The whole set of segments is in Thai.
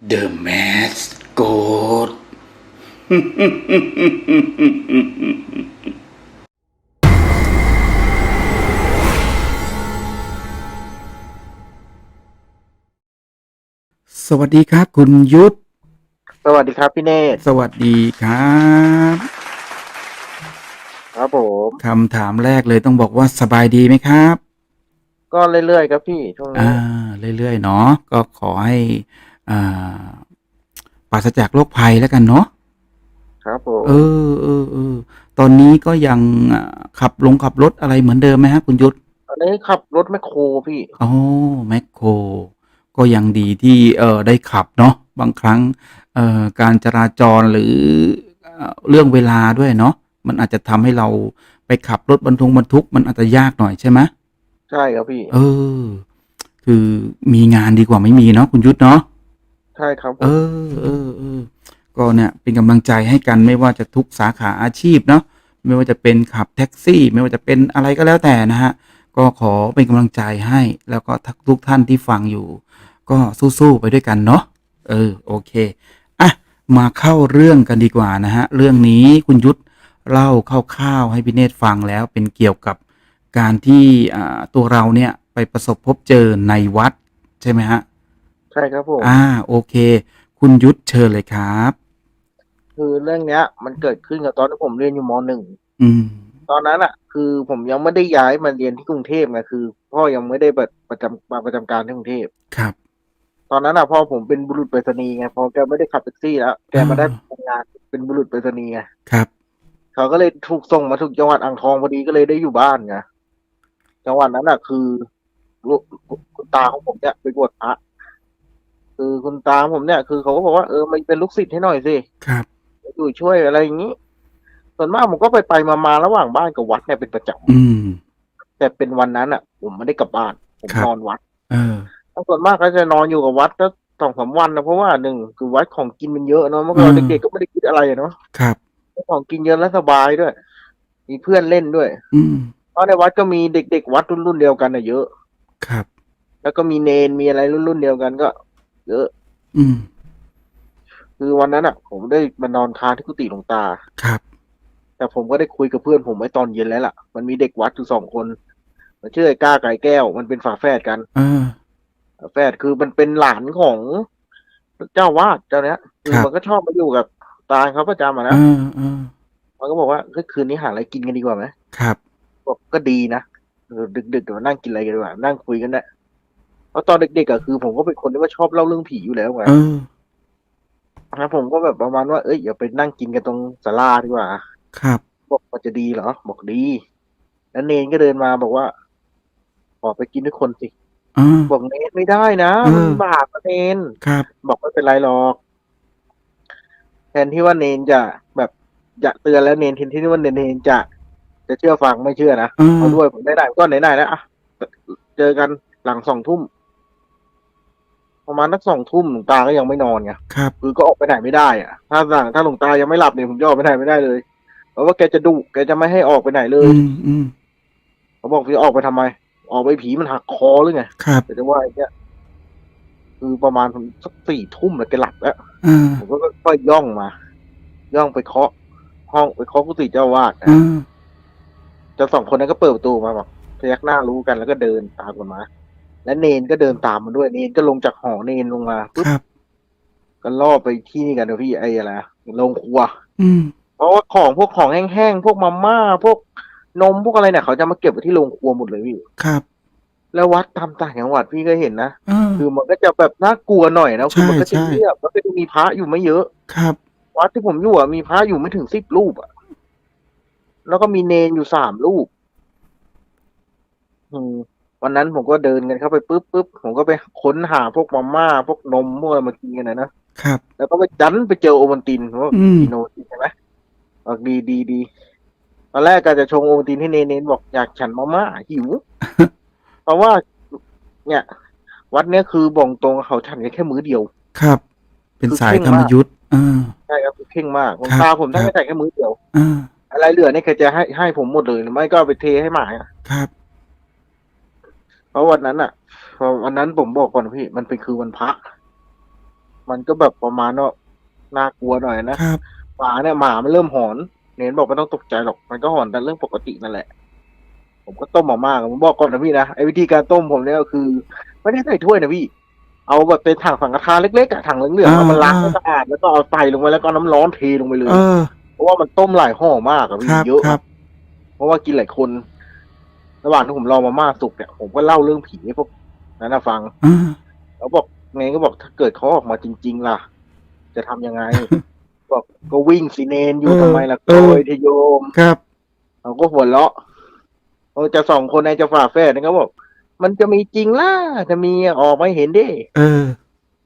The Mask Goat สวัสดีครับ คุณยุทธ สวัสดีครับพี่เนตรสวัสดีครับครับผมคำถามแรกเลยต้องบอกว่าสบายดีไหมครับ ก็เรื่อยๆครับพี่ช่วงนี้อ่า เรื่อยๆเนาะก็ขอให้อ่า ปราศจากโรคภัยแล้วกันเนาะครับผมเออเออเออตอนนี้ก็ยังอ่าขับลงขับรถอะไรเหมือนเดิมไหมฮะคุณยุทธตอนนี้ขับรถแมคโครพี่อ๋อแมคโครก็ยังดีที่เออได้ขับเนาะบางครั้งเอ่อการจราจรหรือเอ่อเรื่องเวลาด้วยเนาะมันอาจจะทำให้เราไปขับรถบรรทุกบรรทุกมันอาจจะยากหน่อยใช่ไหมใช่ครับพี่ เออ คือมีงานดีกว่าไม่มีเนาะคุณยุทธเนาะ ใช่ครับผเออเออเออก็เนี่ยเป็นกำลังใจให้กันไม่ว่าจะทุกสาขาอาชีพเนาะไม่ว่าจะเป็นขับแท็กซี่ ไม่ว่าจะเป็นอะไรก็แล้วแต่นะฮะก็ขอเป็นกำลังใจให้ แล้วก็ทุกท่านที่ฟังอยู่ ก็สู้ๆไปด้วยกันเนาะเออโอเคอะมาเข้าเรื่องกันดีกว่านะฮะเรื่องนี้คุณยุทธเล่าคร่าวๆให้พี่เนตรฟังแล้วเป็นเกี่ยวกับการที่อ่าตัวเราเนี่ยไปประสบพบเจอในวัดใช่ไหมฮะ ช่ครับผม อ่าโอเค คุณยุทธเชิญเลยครับ คือเรื่องเนี้ย มันเกิดขึ้นกับตอนที่ผมเรียนอยู่มหนึ่งอืม ตอนนั้นอะ คือผมยังไม่ได้ย้ายมาเรียนที่กรุงเทพไงคือ พ่อยังไม่ได้แบบประจำมาประจำการที่กรุงเทพ ครับ ตอนนั้นอะพ่อผมเป็นบุรุษไปรษณีย์ไงพอแกไม่ได้ขับแท็กซี่แล้วแกมาได้อ่าทำงานเป็นบุรุษไปรษณีย์ไงครับ เขาก็เลยถูกส่งมาถูกจังหวัดอ่างทองพอดีก็เลยได้อยู่บ้านไงจังหวัดนั้นอะ คือลูกคุณตาของผมเนี่ยไปบวชพระ คือคุณตาของผมเนี่ยคือเขาก็บอกว่าเออมันเป็นลูกศิษย์ให้หน่อยสิครับอยู่ช่วยอะไรอย่างนี้ส่วนมากผมก็ไปไปมามาระหว่างบ้านกับวัดเนี่ยเป็นประจอืมำแต่เป็นวันนั้นอะ ผมไม่ได้กลับบ้าน ผมครับนอนวัด เออแล้วส่วนมากก็จะนอนอยู่กับวัดก็สองสามวันนะเพราะว่าหนึ่งคือวัดของกินมันเยอะเนาะเมื่อก่อนอืมเด็กๆก็ไม่ได้คิดอะไรอะเนาะครับของกินเยอะแล้วสบายด้วย มีเพื่อนเล่นด้วย อืมเพราะในวัดก็มีเด็กๆวัดรุ่นๆเดียวกันน่ะเยอะ ครับ แล้วก็มีเนนมีอะไรรุ่นๆเดียวกันก็ เยอะ อืม คือวันนั้นอะ ผมได้มานอนค้างที่กุฏิหลวงตา ครับ แต่ผมก็ได้คุยกับเพื่อนผมไว้ตอนเย็นแล้วล่ะ มันมีเด็กวัดอยู่สองคน มันชื่อไอ้ก้าไก่แก้ว มันเป็นฝาแฝดกันเออฝาแฝดคือมันเป็นหลานของเจ้าวาดเจ้าเนี้ยคือครับมันก็ชอบมาอยู่กับตาเขาประจำอะเอนะอเออมันก็บอกว่าเฮ้ยคืนนี้หาอะไรกินกันดีกว่าไหมครับบอกก็ดีนะเออดึกๆเดี๋ยวมานั่งกินอะไรกันดีกว่า นั่งคุยกันแหละเพ ราะตอนเด็กๆอะคือ ผมก็เป็นคนที่ว่าชอบเล่าเรื่องผีอยู่แล้วไงเออแล้วผมก็แบบประมาณว่าเอ้ยอย่าไปนั่งกินกันตรงศาลาดีกว่า ครับ บอกมันจะดีเหรอ บอกดี แล้วเนนก็เดินมาบอกว่า ขอไปกินด้วยคนสิ เออ บอกเนนไม่ได้นะเออ มันบาปนะเนน ครับ บอกไม่เป็นไรหรอก แทนที่ว่าเนนจะแบบจะเตือนแล้วเนนแทนที่ว่าเนนเนนจะ จะเชื่อฟังไม่เชื่อนะเออ เอาด้วยผมได้ได้ก็ไหนๆแล้วอะเจอกันหลังสองทุ่ม ประมาณนักสองทุ่มหลวงตาก็ยังไม่นอนไงครับคือก็ออกไปไหนไม่ได้อะถ้าสั่งถ้าหลวงตายังไม่หลับเนี่ยผมจะออกไปไหนไม่ได้เลยเพราะว่าแกจะดุแกจะไม่ให้ออกไปไหนเลยอืมอืมเขาบอกจะออกไปทำไม ออกไปผีมันหักคอหรือไงครับแต่จะว่าอย่างเงี้ยคือประมาณผมสักสี่ทุ่มแล้วแกหลับแล้วเออผมก็ค่อยๆย่องมา ย่องไปเคาะ ห้องไปเคาะกุฏิเจ้าวาดเอนะอเจ้าสองคนนั้นก็เปิดประตูมาบอกพยักหน้ารู้กันแล้วก็เดินตามกันมา และเนนก็เดินตามมาด้วย เนนก็ลงจากหอเนนลงมาปุ๊บครับ ก็ล่อไปที่นี่กันนะพี่ไอ้อะไรอะโรงครัว อืม เพราะว่าของพวกของแห้งๆ พวกมาม่า พวกนมพวกอะไรเนี่ยเขาจะมาเก็บไว้ที่โรงครัวหมดเลยพี่ ครับแล้ววัดตามต่างจังหวัดพี่ก็เห็นนะ เออ คือมันก็จะแบบน่ากลัวหน่อยนะคือมันก็ใช่จะใช่ เงียบแล้วก็จะมีพระอยู่ไม่เยอะ ครับ วัดที่ผมอยู่อะมีพระอยู่ไม่ถึงสิบรูปอะ แล้วก็มีเนนอยู่สามรูปอืม วันนั้นผมก็เดินกันเข้าไปปุ๊บปุ๊บผมก็ไปค้นหาพวกมาม่าพวกนมพวกอะไรมากินกันนะนะครับ แล้วก็ไปดันไปเจอโอมันตินเพราะว่าอืม กินโอมันตินใช่ไหมบอกดีดีดีตอนแรกก็จะชงโอมันตินให้เนนเนนบอกอยากฉันมาม่าหิว เพราะว่า เนี่ย วัดเนี้ยคือบอกตรงเขาฉันกันแค่มื้อเดียว ครับ เป็นคือสายเข่งธรรมมากยุทธ์เออใช่ครับคือเข่งมากหลวงครับตาผมท่านครับไม่ใส่แค่มื้อเดียวเอออะไรเหลือเนี่ยแกจะให้ให้ผมหมดเลยหรือไม่ก็เอาไปเทให้หมาอะครับเพ ราะวันนั้นอะพอวันนั้นผมบอกก่อนนะพี่ มันเป็นคือวันพระ มันก็แบบประมาณว่าน่ากลัวหน่อยนะครับหมาเนี่ยหมามันเริ่มหอน เน้นบอกไม่ต้องตกใจหรอก มันก็หอนแต่เรื่องปกตินั่นแหละ ผมก็ต้มมาม่าผมบอกก่อนนะพี่นะไอ้วิธีการต้มผมเนี่ยก็คือไม่ได้ใส่ถ้วยนะพี่ เอาแบบเป็นถังสังฆทานเล็กๆอะถังเหลืองๆเอามันล้างให้สะอาดแล้วก็เอาใส่ลงไปแล้วก็เอาน้ำร้อนเทลงไปเลยเออเพราะว่ามันต้มหลายห่อมากอะพี่ครับเยอะครับเพราะว่ากินหลายคน ระหว่างที่ผมรอมาม่าสุกเนี่ยผมก็เล่าเรื่องผีให้พวกนั้นนะฟังอ่าแล้วบอกเนนก็บอกถ้าเกิดเขาออกมาจริง ๆ ล่ะ จะทำยังไงบอกก็วิ่งสิเนนอยู่ทำไมล่ะโกยทโยมครับเขาก็หัวเราะเขาจะสองคนในจะฝาแฝดนี่เขาบอกมันจะมีจริงล่ะจะมีออกมาให้เห็นดิเออ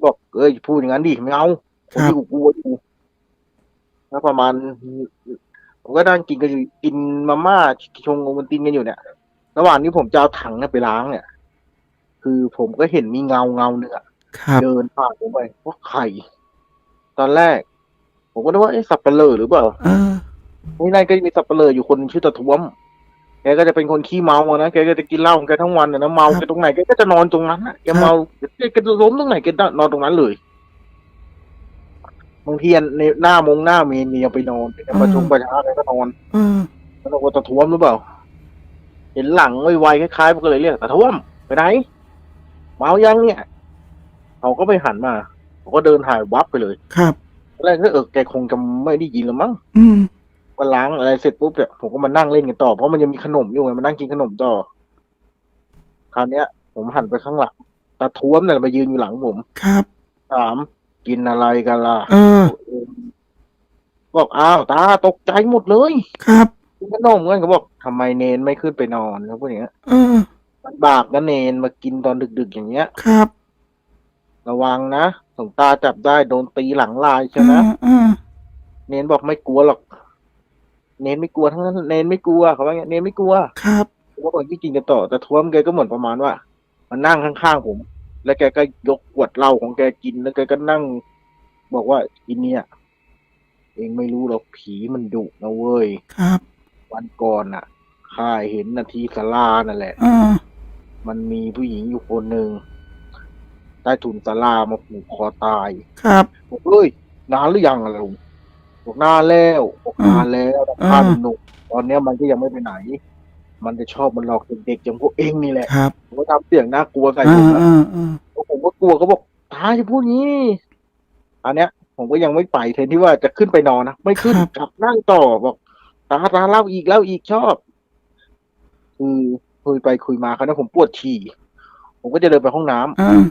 บอกเอ้ยพูดอย่างนั้นดิไม่เอาคนที่กูกลัวอยู่แล้วประมาณผมก็นั่งกินกันอยู่กินมาม่าชงโอมันตินกันอยู่เนี่ย ระหว่างนี้ผมจะเอาถังเนี่ยไปล้างเนี่ย คือผมก็เห็นมีเงาเงาหนึ่งอะครับเดินผ่านผมไปว่าใครตอนแรก ผมก็นึกว่าไอ้สับเปลือหรือเปล่าเออนี่นั่นก็จะมีสับเปลืออยู่คนหนึ่งชื่อตะท้วมแกก็จะเป็นคนขี้เมาอะนะแกก็จะกินเหล้าของแกทั้งวันอะนะเมาครับแกตรงไหนแกก็จะนอนตรงนั้นอะแกเมาแกจะล้มตรงไหนแกนอนตรงนั้นเลยบางทีในหน้ามงหน้าเมนเนี่ยไปนอนแกประชุมประชาแกก็นอนเออแล้วเราก็ตะท้วมหรือเปล่า เห็นหลังไวๆคล้ายๆมันก็เลยเรียกตะท้วมไปไหนเมายังเนี่ยเขาก็ไม่หันมาเขาก็เดินหายวับไปเลยครับตอนแรกก็เออแกคงจะไม่ได้ยินหรือมั้งอืมก็ล้างอะไรเสร็จปุ๊บเนี่ยผมก็มานั่งเล่นกันต่อเพราะมันยังมีขนมอยู่ไงมานั่งกินขนมต่อคราวเนี้ย ผมหันไปข้างหลังตาท้วมเนี่ยมายืนอยู่หลังผม ครับถามกินอะไรกันล่ะ เออ บอกอ้าวตาตกใจหมดเลย ครับ กินขนมกันก็บอกทำไมเนนไม่ขึ้นไปนอนเขาพูดอย่างเงี้ยเออ มันบาปนะเนนมากินตอนดึกๆอย่างเงี้ย ครับระวังนะสงตาจับได้โดนตีหลังลายใช่เอไหมอเออเนนบอกไม่กลัวหรอก เนนไม่กลัวทั้งนั้นเนนไม่กลัวเขาว่าอย่างเงี้ยเนนไม่กลัว ครับ ผมก็บอกที่กินกันต่อแต่ท้วมแกก็เหมือนประมาณว่า มันนั่งข้างๆผม แล้วแกก็ยกขวดเหล้าของแกกินแล้วแกก็นั่ง บอกว่าอินเนี่ย เองไม่รู้หรอกผีมันดุนะเว้ย ครับ วันก่อนน่ะข้าเห็นนาทีสลานั่นแหละเออมันมีผู้หญิงอยู่คนหนึ่งใต้ถุนศาลามาผูกคอตายครับ บอกเอ้ยนานหรือยังอะลุงบอกนานแล้วบอกนานแล้วนะอ่าข้าหนุ่มตอนเนี้ยมันก็ยังไม่ไปไหน มันจะชอบมันหลอกเด็กๆอย่างพวกเองนี่แหละครับผมก็ทำเสียงน่ากลัวใส่เอผมอนะเออเออผมก็กลัวก็บอกตาจะพูดงี้นี่อันเนี้ย ผมก็ยังไม่ไปแทนที่ว่าจะขึ้นไปนอนนะไม่ขึ้นกลับนั่งต่อบอก ตาตาเล่าอีกเล่าอีกชอบคือคุยไปคุยมาเขาวนี้ผมปวดฉี่ผมก็จะเดินไปห้องน้ำเออ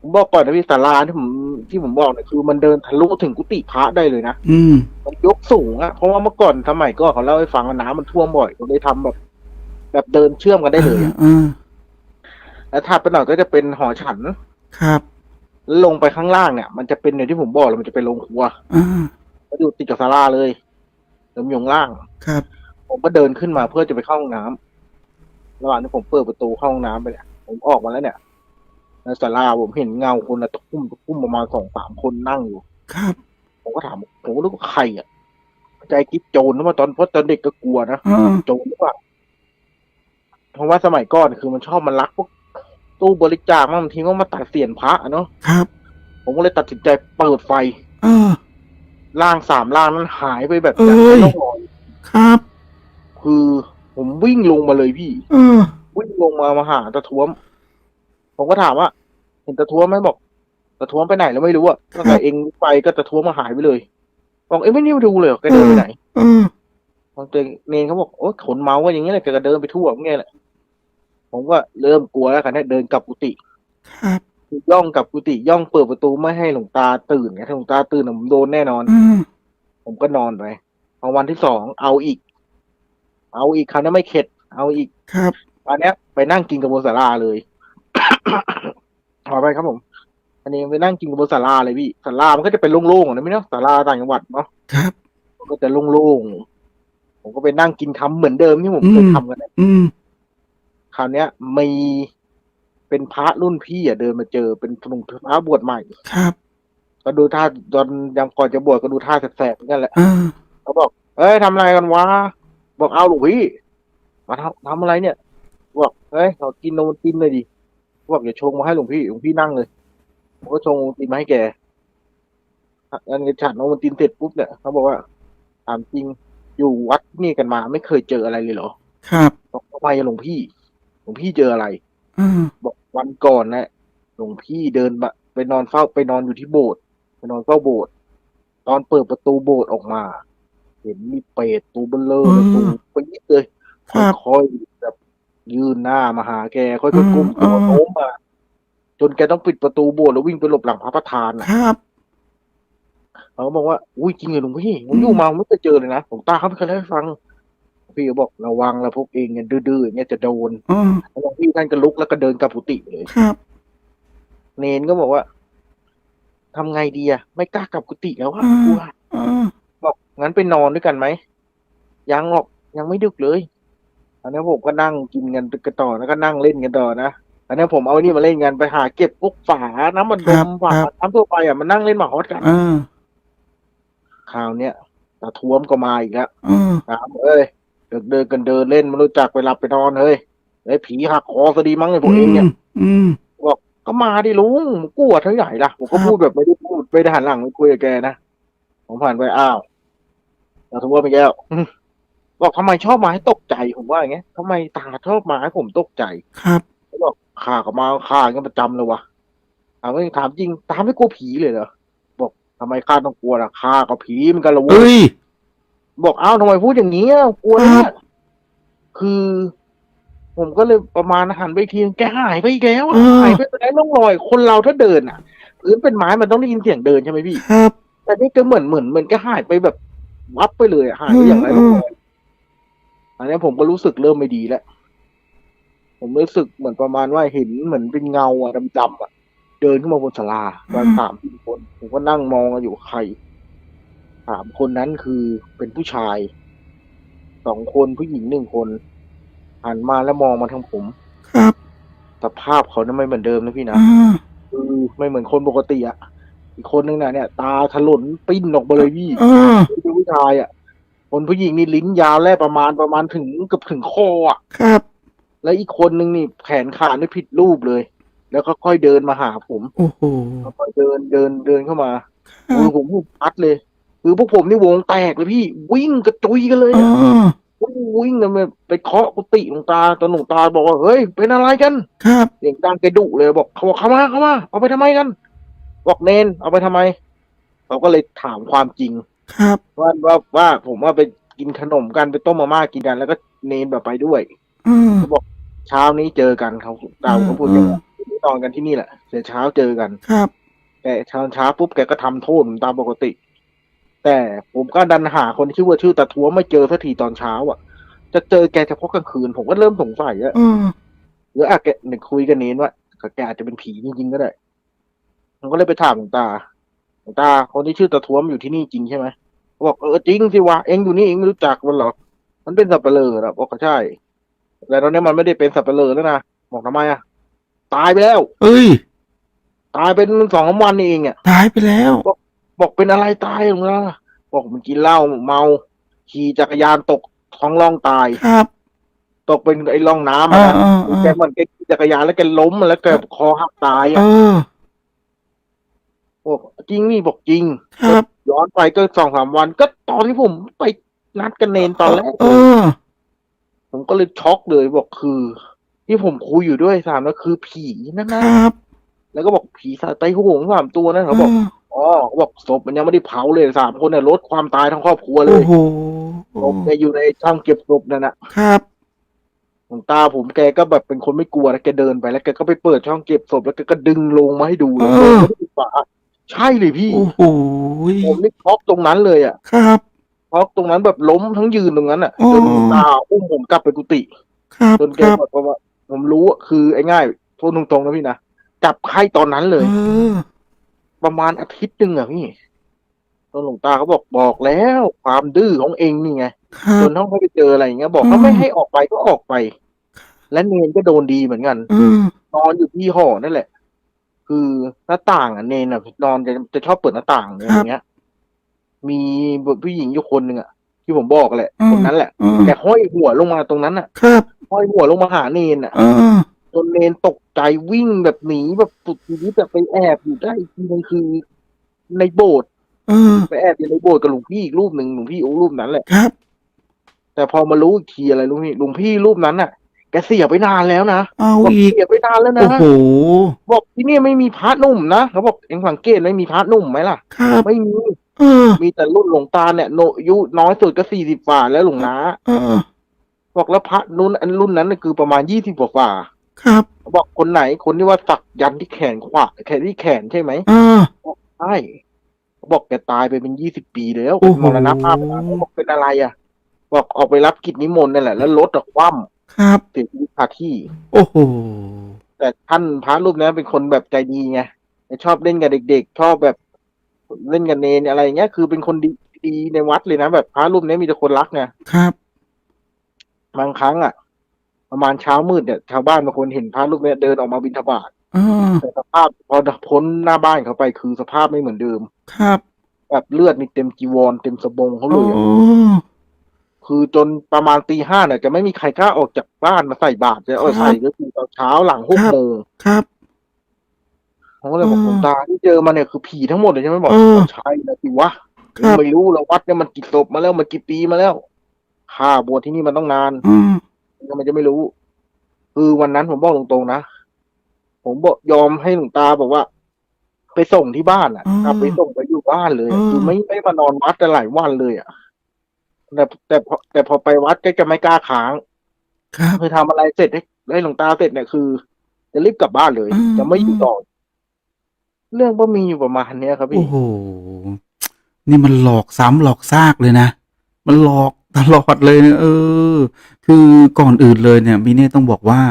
ผมบอกก่อนนะพี่ศาลาที่ผมที่ผมบอกเนี่ยคือ มันเดินทะลุถึงกุฏิพระได้เลยนะอืมมันยกสูงอะเพราะว่าเมื่อก่อนสมัยก่อนเขาเล่าให้ฟังว่าน้ำมันท่วมบ่อยเขาเลยทำแบบ แบบเดินเชื่อมกันได้เลยอะเออแล้วถัดไปหน่อยก็จะเป็นหอฉันครับแล้วลงไปข้างล่างเนี่ย มันจะเป็นอย่างที่ผมบอกเลยมันจะเป็นโรงครัวอ่ามันอยู่ติดกับศาลาเลย เดิมยงล่าง ครับ ผมก็เดินขึ้นมาเพื่อจะไปเข้าห้องน้ำระหว่างที่ผมเปิดประตูเข้าห้องน้ำไปเนี่ยผมออกมาแล้วเนี่ยในศาลาผมเห็นเงาคนอะตะคุ่มตะคุ่มประมาณสองสามคนนั่งอยู่ ครับ ผมก็ถามผมก็นึกว่าใครอะใจคิดโจรนะว่าตอนเพราะตอนเด็กก็กลัวนะเออโจรหรือเปล่าเพราะว่าสมัยก่อนคือมันชอบมันลักพวกตู้บริจาคมั่งบางทีก็มาตัดเสียนพระอะเนาะครับ ผมก็เลยตัดสินใจเปิดไฟ เออ ล่างสามล่างนั้นหายไปแบบเอ้ยไม่ต้องรอยครับ คือผมวิ่งลงมาเลยพี่เออวิ่งลงมามาหาตะท้วม ผมก็ถามว่า เห็นตะท้วมไหมบอกตะท้วมไปไหนแล้วไม่รู้อะตั้งแต่เองไปก็ตะท้วมมาหายไปเลย บอกเอ้ยไม่นี่มาดูเลยเหรอแกเดินไปไหนเออบางตัวเนนเขาบอกโอ้ขนเมาก็อย่างเงี้ยแหละแกก็เดินไปทั่วอย่างเงี้ยแหละผมก็เริ่มกลัวแล้วกันเนี่ยเดินกลับกุฏิครับ ย่องกลับกุฏิย่องเปิดประตูไม่ให้หลวงตาตื่นไงถ้าหลวงตาตื่นอะผมโดนแน่นอนเออผมก็นอนไปพอวันที่สองเอาอีก เอาอีกคราวนี้ไม่เข็ด เอาอีกครับอันเนี้ย ไปนั่งกินกับบนศาลาเลย ขอไปครับผม อันนี้ไปนั่งกินกับบนศาลาเลยพี่ศาลามันก็จะเป็นโล่งๆนะไม่เนาะศาลาต่างจังหวัดเนาะครับ มันก็จะโล่งๆผมก็ไปนั่งกินทำเหมือนเดิมที่ผมเคยอืมทำกันนะอืม คราวเนี้ยมี เป็นพระรุ่นพี่อะเดินมาเจอเป็นหนุ่มพระบวชใหม่ ครับ ก็ดูท่าตอนยังก่อนจะบวชก็ดูท่าแสบๆเหมือนกันแหละเออเขาบอก เอ้ยทำอะไรกันวะบอกเอาหลวงพี่ มาทำทำอะไรเนี่ยบอกเฮ้ยเรากินโนมนตินเลยดิบอกอย่าชงมาให้หลวงพี่หลวงพี่นั่งเลยผมก็ชงโนมนตินมาให้แกอันนี้ฉันโอมันตินเสร็จปุ๊บเนี่ยเขาบอกว่าถามจริงอยู่วัดนี่กันมา ไม่เคยเจออะไรเลยเหรอ ครับบอกทำไมอะหลวงพี่หลวงพี่เจออะไร อ่าบอกวันก่อนนะหลวงพี่เดินมาไปนอนเฝ้าไปนอนอยู่ที่โบสถ์ไปนอนเฝ้าโบสถ์ตอนเปิดประตูโบสถ์ออกมา เห็นมีเปรตตูเบลเลอร์เลยตูไปยิบเลยครับค่อยๆแบบยื่นหน้ามาหาแก ค่อยๆก้มตัวอืมโน้มมา จนแกต้องปิดประตูโบสถ์แล้ววิ่งไปหลบหลังพระประธานน่ะครับ เขาบอกว่าอุ้ยจริงเหรอหลวงพี่ผมอยู่มาผมไม่เคยเจอเลยนะผมตาเขาไม่เคยเล่าให้ฟัง พี่ก็บอกระวังแล้วพวกเองเนี่ยดื้อๆอย่างเนี่ยจะโดนอ่าแล้วหลวงพี่ท่านก็ลุกแล้วก็เดินกลับกุฏิเลยครับ เนนก็บอกว่าทำไงดีอะไม่กล้ากลับกุฏิแล้วอะอืมกลัวอ่าบอกงั้นไปนอนด้วยกันไหมยังหรอกยังไม่ดึกเลยอันนี้นผมก็นั่งกินกันกันต่อแล้วก็นั่งเล่นกันต่อนะอันนี้นผมเอาไอ้นี่มาเล่นกันไปหาเก็บพวกฝาน้ำมันดมฝาน้ำทั่วไปอะมันนั่งเล่นหมาฮอตกันอ่าคราวเนี้ยตาท้วมก็มาอีกแล้วอ่าถามเอ้ย เดินเดินกันเดินเล่นไม่รู้จักไปหลับไปนอนเฮ้ยไอ้ผีหักคอซะดีมั้งไอ้พวกเองเนี่ยอืมก็มาดิลุงกลัวเท่าใหญ่ล่ะผมก็ครับพูดแบบไม่ได้พูดไม่ได้หันหลังไปคุยกับแกนะผมผ่านไปอ้าวเราทุกว่าไปแก้วอืมบอกทำไมชอบมาให้ตกใจผมว่าอย่างเงี้ยทำไมตาชอบมาให้ผมตกใจครับเขาบอกข้าก็มาข้าอย่างเงี้ยประจำเลยวะถามว่าถามจริงตามไม่กลัวผีเลยเหรอบอกทำไมข้าต้องกลัวล่ะข้าก็ผีเหมันกันละเว้เอ้ยย บอกอ้าวทำไมพูดอย่างนี้อะกลัวนะเนี่ยคือ ผมก็เลยประมาณหันไปอีกทีแกหายไปอีกแล้วอะหายไปไหนร่องรอย คนเราถ้าเดินอะพื้นเป็นไม้มันต้องได้ยินเสียงเดินใช่ไหมพี่ครับแต่นี่ก็เหมือนเหมือนเหมือนก็หายไปแบบวับไปเลยอะหายไปอย่างไรร่องรอยอันนี้ผมก็รู้สึกเริ่มไม่ดีแล้วผมรู้สึกเหมือนประมาณว่าเห็นเหมือนเป็นเงาอะดำๆอะเดินขึ้นมาบนศาลาประมาณสามสี่คน ผมก็นั่งมองกันอยู่ใคร สามคนนั้นคือเป็นผู้ชายสองคนผู้หญิงหนึ่งคนหันมาแล้วมองมาทางผม ครับ สภาพเขานั้นไม่เหมือนเดิมนะพี่นะอ่าคือไม่เหมือนคนปกติอะอีกคนนึงน่ะเนี่ย ตาถลนปิ้นออกมาเลยพี่อ่าเป็นผู้ชายอะคนผู้หญิงนี่ลิ้นยาวแล่ประมาณประมาณถึงเกือบถึงคออะครับ แล้วอีกคนนึงนี่แขนขานี่ผิดรูปเลย แล้วก็ค่อยเดินมาหาผม โอ้โหค่อยๆเดินเดินเดินเข้ามาครัมือบผมหูพัดเลย คือพวกผมนี่วงแตกเลยพี่ วิ่งกระจุยกันเลยอ่อะาวิ่งวิ่งกันไปไปเคาะกุฏิหลวงตาตอนหลวงตาบอกว่าเฮ้ยเป็นอะไรกันครับ เสียงดังแกดุเลยบอกเขาบอกเข้ามาเข้ามาเอาไปทำไมกัน บอกเนนเอาไปทำไมเขาก็เลยถามความจริง ครับว่าว่าว่าผมว่าไปกินขนมกันไปต้มมาม่ากินกันแล้วก็เนนแบบไปด้วยอ่าเช้านี้เจอกันเขาดาวเขาพูดอย่างนี้นนอนกันที่นี่แหละเดี๋ยวเช้าเจอกัน ครับ แต่เช้าเช้าปุ๊บแกก็ทำโทษผมตามปกติ แต่ผมก็ดันหาคนที่ชื่อว่าชื่อตาทัวไม่เจอสักทีตอนเช้า อะ จะเจอแกเฉพาะกลางคืน ผมก็เริ่มสงสัยอะอ่าหรืออาจแกเนี่ยคุยกันเน้นว่าแกอาจจะเป็นผีจริงๆก็ได้ ผมก็เลยไปถามหลวงตาหลวงตา คนที่ชื่อตาทัวมนอยู่ที่นี่จริงใช่ไหมเขาบอกเออจริงสิวะเองอยู่นี่เองไม่รู้จักมันหรอกมันเป็นสับเปลือเหรอบอกก็ใช่แต่ตอนนี้มันไม่ได้เป็นสับเปลือแล้วนะบอกทำไมอะตายไปแล้ว เอ้ย ตายเป็นสองสามวันนี่เองอะตายไปแล้วบอก เป็นอะไรตายหรือล่ะบอกมันกินเหล้าเมา ขี่จักรยานตกท้องร่องตายครับ ตกเป็นไอ้ร่องน้ำอ่าอะนะอ่าอ่า แกเหมือนแกขี่จักรยานแล้วแกล้มแล้วแกคอหักตายเออะอ บอกจริงนี่บอกจริง ครับ ย้อนไปก็สองสามวันก็ตอนที่ผมไปนัดกันเนนตอนแรกเออผมก็เลยช็อกเลยบอกคือ ที่ผมคุยอยู่ด้วยสามแล้วคือผีนั่นคนะรับแล้วก็บอกผีสาไตโหงสามตัวนั่นเขาบอกอ๋อ เขาบอกศพมันยังไม่ได้เผาเลยสามคนเนี่ยลดความตายทั้งครอบครัวเลโอ้ยโหศพเนี่ยอยู่ในช่องเก็บศพนั่นน่ะครับ หลวงตาผมแกก็แบบเป็นคนไม่กลัวนะแกเดินไปแล้วแกก็ไปเปิดช่องเก็บศพแล้วแกก็ดึงลงมาให้ดูเลยเออไม่ได้ปิดฝาใช่เลยพี่ โอ้โหผมนี่ช็อกตรงนั้นเลยอะครับ ช็อกตรงนั้นแบบล้มทั้งยืนตรงนั้นอะอ๋อจนหลวงตาอุ้มผมกลับไปกุฏิ ครับจนแกครับบอกว่าผมรู้อะคือไอ้ง่ายพูดตรงๆนะพี่นะจับไข้ตอนนั้นเลย เออ ประมาณอาทิตย์หนึ่งอะพี่ตอนหลวงตาเขาบอกบอกแล้วความดื้อของเองนี่ไงครัจบนต้องให้ไปเจออะไรอย่างเงี้ย บอกอืมเขาไม่ให้ออกไปก็ออกไป และเนนก็โดนดีเหมือนกันเออนอนอยู่ที่หอนั่นแหละ คือหน้าต่างอะเนนอะนอนจะจะชอบเปิดหน้าต่างอย่างเงี้ย มีผู้หญิงอยู่คนหนึ่งอะที่ผมบอกแหละคนนั้นแหละเออแต่ห้อยหัวลงมาตรงนั้นอะครับห้อยหัวลงมาหาเนนอะ เออ จนเนนตกใจวิ่งแบบหนีแบบสุดชีวิตแบบไปแอบอยู่ได้อีกทีนึงคือในโบสถ์เออไปแอบอยู่ในโบสถ์กับหลวงพี่อีกรูปหนึ่งหลวงพี่องค์รูปนั้นแหละครับ แต่พอมารู้อีกทีอะไรรู้พี่หลวงพี่รูปนั้นน่ะแกเสียไปนานแล้วนะเอาบอกอีกเสียไปนานแล้วนะโอ้โหบอกที่นี่ไม่มีพระหนุ่มนะเขาบอกเอ็งสังเกตไม่มีพระหนุ่มไหมล่ะครับไม่มีเออมีแต่รุ่นหลวงตาเนี่ยโนอายุน้อยสุดก็สี่สิบฝ่าแล้วหลวงนาเออบอกแล้วพระนุ่นอันรุ่นนั้นน่ะคือประมาณยี่สิบกว่าฝ่า ครับ บอกคนไหนคนที่ว่าสักยันต์ที่แขนขวาแขนที่แขนใช่ไหมเออใช่บอกแกตายไปเป็นยี่สิบปีแล้วโอ้โหมรณภาพไปแล้วบอกเป็นอะไรอะ บอกออกไปรับกิจนิมนต์นั่นแหละ แล้วรถอะคว่ครับำเสียชีวิตคาที่ โอ้โหแต่ท่านพระรูปนั้นเป็นคนแบบใจดีไงชอบเล่นกับเด็ก ๆ ชอบแบบเล่นกับเนนอะไรอย่างเงี้ยคือเป็นคนดีดีในวัดเลยนะแบบพระรูปนี้มีแต่คนรักไงครับ บางครั้งอะ ประมาณเช้ามืดเนี่ยชาวบ้านบางคนเห็นพระรูปเนี้ยเดินออกมาบิณฑบาตเออแต่สภาพพอพ้นหน้าบ้านเขาไปคือสภาพไม่เหมือนเดิม ครับ แบบเลือดนี่เต็มจีวรเต็มสบงเขาเลโอ้ยอะคือจนประมาณตีห้าเนี่ยจะไม่มีใครกล้าออกจากบ้านมาใส่บาตรจะเอาใส่ก็คือตอนเช้าหลังหกโมงครับผมก็เลยบอกอืมหลวงตาที่เจอมาเนี่ยคือผีทั้งหมดเลยใช่ไหมบอกเออใช่นะสิวะครับไม่รู้แล้ววัดเนี่ยมันกี่ศพมาแล้วมันกี่ปีมาแล้วข้าบวชที่นี่มันต้องนาน อืมมันจะไม่รู้ คือวันนั้นผมบอกตรงๆนะ ผมบอกยอมให้หลวงตาบอกว่า ไปส่งที่บ้านอะอืมกลับไปส่งไปอยู่บ้านเลยอะอืมคือไม่ไม่มานอนวัดแต่หลายวันเลยอะแต่แต่พอแต่พอไปวัดก็จะไม่กล้าค้างครับคือทำอะไรเสร็จให้ให้หลวงตาเสร็จเนี่ยคือ จะรีบกลับบ้านเลยอืมจะไม่อยู่ต่อเรื่องก็มีอยู่ประมาณเนี้ยครับโอ้พี่โหนี่มันหลอกซ้ำหลอกซากเลยนะ มันหลอก ตลอดเลยนะเออ คือก่อนอื่นเลยเนี่ยมีเน่ต้องบอกว่า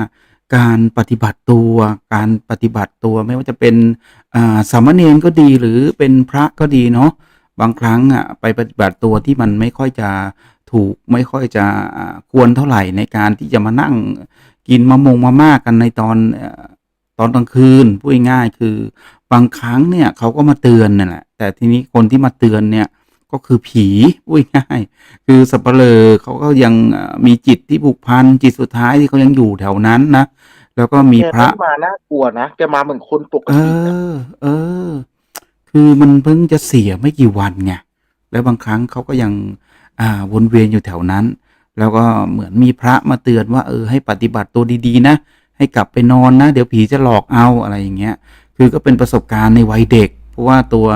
การปฏิบัติตัวการปฏิบัติตัวไม่ว่าจะเป็นอ่าสามเณรก็ดีหรือเป็นพระก็ดีเนาะบางครั้งอะไปปฏิบัติตัวที่มันไม่ค่อยจะถูกไม่ค่อยจะควรเท่าไหร่ในการที่จะมานั่งกินมะมงมาม่ากันในตอนตอนกลางคืนพูดง่ายๆคือบางครั้งเนี่ยเขาก็มาเตือนนั่นแหละแต่ทีนี้คนที่มาเตือนเนี่ย ก็คือผีพูดง่ายๆคือสับเปลอเขาก็ยังเอ่อมีจิตที่ผูกพันจิตสุดท้ายที่เขายังอยู่แถวนั้นนะแล้วก็มีแกพระไม่มาน่ากลัวนะแกมาเหมือนคนปกเอตินะอเออ คือมันเพิ่งจะเสียไม่กี่วันไงแล้วบางครั้งเขาก็ยังอ่าวนเวียนอยู่แถวนั้น แล้วก็เหมือนมีพระมาเตือนว่า เออ ให้ปฏิบัติตัวดีๆนะให้กลับไปนอนนะ เดี๋ยวผีจะหลอกเอาอะไรอย่างเงี้ย คือก็เป็นประสบการณ์ในวัยเด็ก เพราะว่าตัว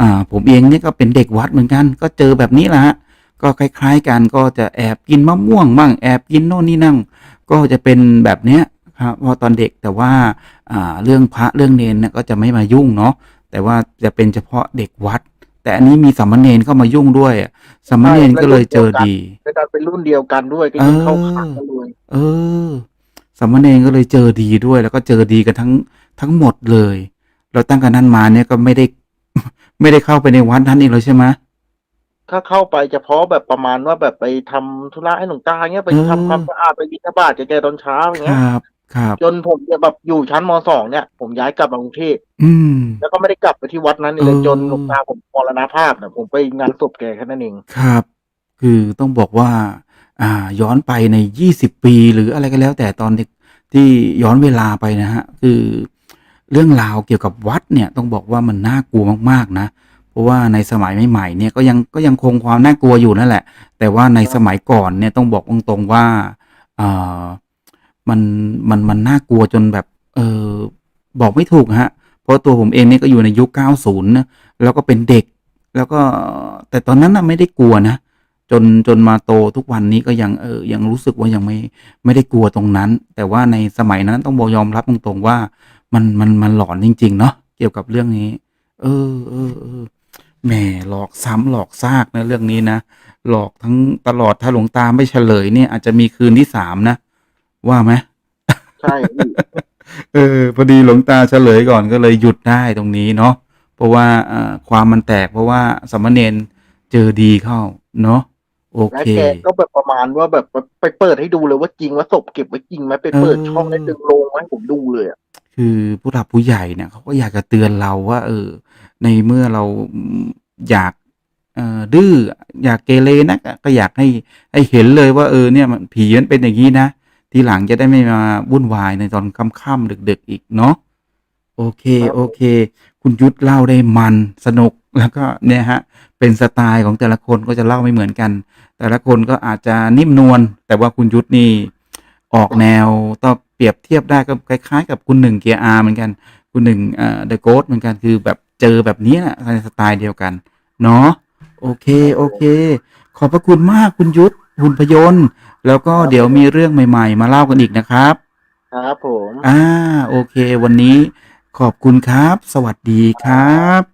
อ่าผมเองเนี่ยก็เป็นเด็กวัดเหมือนกัน ก็เจอแบบนี้แหละฮะก็คล้ายๆกันก็จะแอบกินมะม่วงบ้างแอบกินโน่นนี่นั่ง ก็จะเป็นแบบเนี้ยครับเพราะตอนเด็กแต่ว่าอ่าเรื่องพระเรื่องเนนเนี่ยก็จะไม่มายุ่งเนาะแต่ว่าจะเป็นเฉพาะเด็กวัด แต่อันนี้มีสามเณรเข้ามายุ่งด้วยอะสามเณรก็เลยเจอดีแล้วดันเป็นรุ่นเดียวกันด้วยก็ยิ่งเข้าขังกันเลยเออสามเณรก็เลยเจอดีด้วย แล้วก็เจอดีกันทั้งทั้งหมดเลย แล้วตั้งแต่นั้นมาเนี่ยก็ไม่ได้ ไม่ได้เข้าไปในวัดนั้นอีกเลยใช่ไหมถ้าเข้าไปเฉพาะแบบประมาณว่าแบบไปทำธุระให้หลวงตาเงี้ยไปเออทำความสะอาดไปบิณฑบาตแกตอนเช้าอย่างคเงี้ยรับ ครับ จนผมเนี่ยแบบอยู่ชั้นมสองเนี่ย ผมย้ายกลับมากรุงเทพอืมแล้วก็ไม่ได้กลับไปที่วัดนั้นอีกเลยเออจนหลวงตาผมมรณภาพเนี่ยผมไปงานศพแกแค่นั้นเองครับ คือต้องบอกว่า อ่า ย้อนไปในยี่สิบปีหรืออะไรก็แล้ว แต่ตอนที่ที่ย้อนเวลาไปนะฮะ คือ เรื่องราวเกี่ยวกับวัดเนี่ยต้องบอกว่ามันน่ากลัวมากๆนะ เพราะว่าในสมัยใหม่ๆเนี่ยก็ยังก็ยังคงความน่ากลัวอยู่นั่นแหละ แต่ว่าในสมัยก่อนเนี่ยต้องบอกตรงๆว่าอ่ามันมันมันน่ากลัวจนแบบเออบอกไม่ถูกฮะเพราะตัวผมเองเนี่ยก็อยู่ในยุค 90 นะแล้วก็เป็นเด็ก แล้วก็แต่ตอนนั้นน่ะไม่ได้กลัวนะจนจนมาโตทุกวันนี้ก็ยังเออยังรู้สึกว่ายังไม่ไม่ได้กลัวตรงนั้น แต่ว่าในสมัยนั้นต้องบอกยอมรับตรงๆว่า มันมันมันหลอนจริง ๆ เนาะเกี่ยวกับเรื่องนี้ เออเออเออแหมหลอกซ้ำหลอกซากนะเรื่องนี้นะหลอกทั้งตลอดถ้าหลวงตาไม่เฉลยเนี่ยอาจจะมีคืนที่สามนะว่าไหมใช่พี่เออพอดีหลวงตาเฉลยก่อนก็เลยหยุดได้ตรงนี้เนาะเพราะว่าเอ่อความมันแตกเพราะว่าสามเณรเจอดีเข้าเนาะโอแล้วเคแกก็แบบประมาณว่าแบบไปเปิดให้ดูเลยว่าจริงว่าศพเก็บไว้จริงไหมไปเปิดเออช่องให้ดึงลงมาให้ผมดูเลยอะ คือผู้หลักผู้ใหญ่เนี่ยเขาก็อยากจะเตือนเราว่า เออ ในเมื่อเราอยากเอ่อดื้ออยากเกเรนะก็อยากให้ให้เห็นเลยว่าเออเนี่ยมันผีมันเป็นอย่างนี้นะ ทีหลังจะได้ไม่มาวุ่นวายในตอนค่ำๆดึกๆอีกเนาะโอเคโอเค คุณยุทธเล่าได้มันสนุกแล้วก็เนี่ยฮะ เป็นสไตล์ของแต่ละคนก็จะเล่าไม่เหมือนกัน แต่ละคนก็อาจจะนิ่มนวลแต่ว่าคุณยุทธนี่ออกแนวต้องเป รียบเทียบได้ก็คล้ายๆ กับคุณหนึ่งเกียร์อาร์เหมือนกัน คุณหนึ่งเอ่อเดอะโกเหมือนกันคือแบบเจอแบบนี้นะในสไตล์เดียวกัน เนาะโอเค โอเค ขอบพระคุณมากคุณยุทธหุ่นพยนต์ แล้วก็เดี๋ยวมีเรื่องใหม่ๆ มาเล่ากันอีกนะครับ ครับผม อ่า โอเค วันนี้ขอบคุณครับ สวัสดีครับ